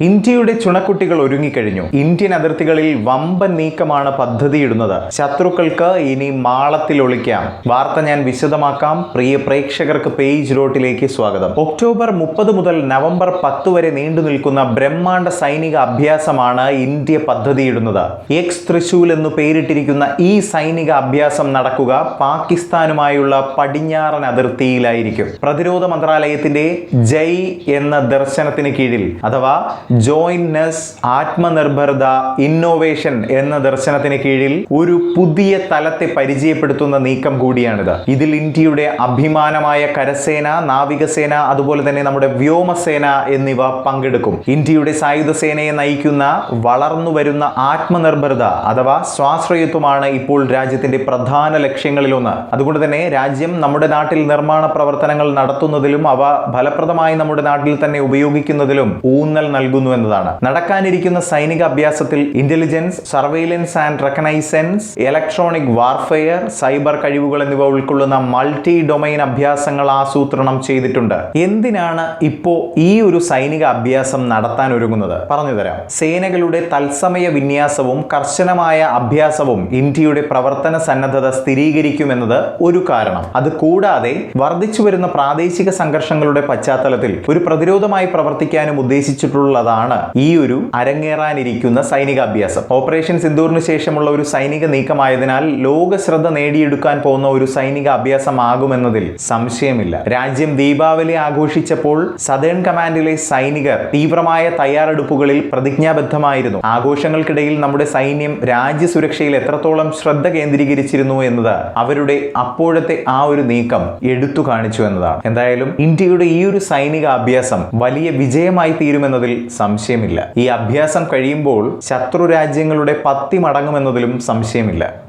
ഇന്ത്യയുടെ ചുണക്കുട്ടികൾ ഒരുങ്ങിക്കഴിഞ്ഞു. ഇന്ത്യൻ അതിർത്തികളിൽ വമ്പൻ നീക്കമാണ് പദ്ധതിയിടുന്നത്. ശത്രുക്കൾക്ക് ഇനി മാളത്തിൽ ഒളിക്കാം. വാർത്ത ഞാൻ വിശദമാക്കാം. പ്രിയ പ്രേക്ഷകർക്ക് പേജ് റോട്ടിലേക്ക് സ്വാഗതം. ഒക്ടോബർ മുപ്പത് മുതൽ നവംബർ പത്ത് വരെ നീണ്ടു നിൽക്കുന്ന ബ്രഹ്മാണ്ഡ സൈനിക അഭ്യാസമാണ് ഇന്ത്യ പദ്ധതിയിടുന്നത്. എക്സ് തൃശൂൽ എന്ന് പേരിട്ടിരിക്കുന്ന ഈ സൈനിക അഭ്യാസം നടക്കുക പാകിസ്ഥാനുമായുള്ള പടിഞ്ഞാറൻ അതിർത്തിയിലായിരിക്കും. പ്രതിരോധ മന്ത്രാലയത്തിന്റെ ജയ് എന്ന ദർശനത്തിന് കീഴിൽ അഥവാ ജോയിന്നസ് ആത്മനിർഭരത ഇന്നോവേഷൻ എന്ന ദർശനത്തിന് കീഴിൽ ഒരു പുതിയ തലത്തെ പരിചയപ്പെടുത്തുന്ന നീക്കം കൂടിയാണിത്. ഇതിൽ ഇന്ത്യയുടെ അഭിമാനമായ കരസേന നാവികസേന അതുപോലെ തന്നെ നമ്മുടെ വ്യോമസേന എന്നിവ പങ്കെടുക്കും. ഇന്ത്യയുടെ സായുധ സേനയെ നയിക്കുന്ന വളർന്നു വരുന്ന ആത്മനിർഭരത അഥവാ സ്വാശ്രയത്വമാണ് ഇപ്പോൾ രാജ്യത്തിന്റെ പ്രധാന ലക്ഷ്യങ്ങളിലൊന്ന്. അതുകൊണ്ട് തന്നെ രാജ്യം നമ്മുടെ നാട്ടിൽ നിർമ്മാണ പ്രവർത്തനങ്ങൾ നടത്തുന്നതിലും അവ ഫലപ്രദമായി നമ്മുടെ നാട്ടിൽ തന്നെ ഉപയോഗിക്കുന്നതിലും ഊന്നൽ നൽകുന്നു. എന്നതാണ്. നടക്കാനിരിക്കുന്ന സൈനിക അഭ്യാസത്തിൽ intelligence surveillance and reconnaissance electronic warfare cyber കഴിവുകൾ എന്നിവ ഉൾക്കൊള്ളുന്ന മൾട്ടി ഡൊമൈൻ അഭ്യാസങ്ങൾ ആസൂത്രണം ചെയ്തിട്ടുണ്ട്. എന്തിനാണ് ഇപ്പോ ഈ ഒരു സൈനിക അഭ്യാസം നടത്താൻ ഒരുങ്ങുന്നത്? പറഞ്ഞുതരാം സേനകളുടെ തത്സമയ വിന്യാസവും കർശനമായ അഭ്യാസവും ഇന്ത്യയുടെ പ്രവർത്തന സന്നദ്ധത സ്ഥിരീകരിക്കുമെന്നത് ഒരു കാരണം. അത് കൂടാതെ വർദ്ധിച്ചു വരുന്ന പ്രാദേശിക സംഘർഷങ്ങളുടെ പശ്ചാത്തലത്തിൽ ഒരു പ്രതിരോധമായി പ്രവർത്തിക്കാനും ഉദ്ദേശിച്ചിട്ടുള്ളതാണ് ഈ ഒരു അരങ്ങേറാനിരിക്കുന്ന സൈനിക അഭ്യാസം ഓപ്പറേഷൻ സിന്ദൂറിന് ശേഷമുള്ള ഒരു സൈനിക നീക്കമായതിനാൽ ലോക ശ്രദ്ധ നേടിയെടുക്കാൻ പോകുന്ന ഒരു സൈനിക അഭ്യാസമാകുമെന്നതിൽ സംശയമില്ല. രാജ്യം ദീപാവലി ആഘോഷിച്ചപ്പോൾ സദേൺ കമാൻഡിലെ സൈനികർ തീവ്രമായ തയ്യാറെടുപ്പുകളിൽ പ്രതിജ്ഞാബദ്ധമായിരുന്നു. ആഘോഷങ്ങൾക്കിടയിൽ നമ്മുടെ സൈന്യം രാജ്യസുരക്ഷയിൽ എത്രത്തോളം ശ്രദ്ധ കേന്ദ്രീകരിച്ചിരുന്നു എന്നത് അവരുടെ അപ്പോഴത്തെ ആ ഒരു നീക്കം എടുത്തു കാണിച്ചു എന്നതാണ്. എന്തായാലും ഇന്ത്യയുടെ ഈ ഒരു സൈനിക അഭ്യാസം വലിയ വിജയമായി തീരുമെന്നതിൽ സംശയമില്ല. ഈ അഭ്യാസം കഴിയുമ്പോൾ ശത്രു രാജ്യങ്ങളുടെ പത്തി മടങ്ങുമെന്നതിലും സംശയമില്ല.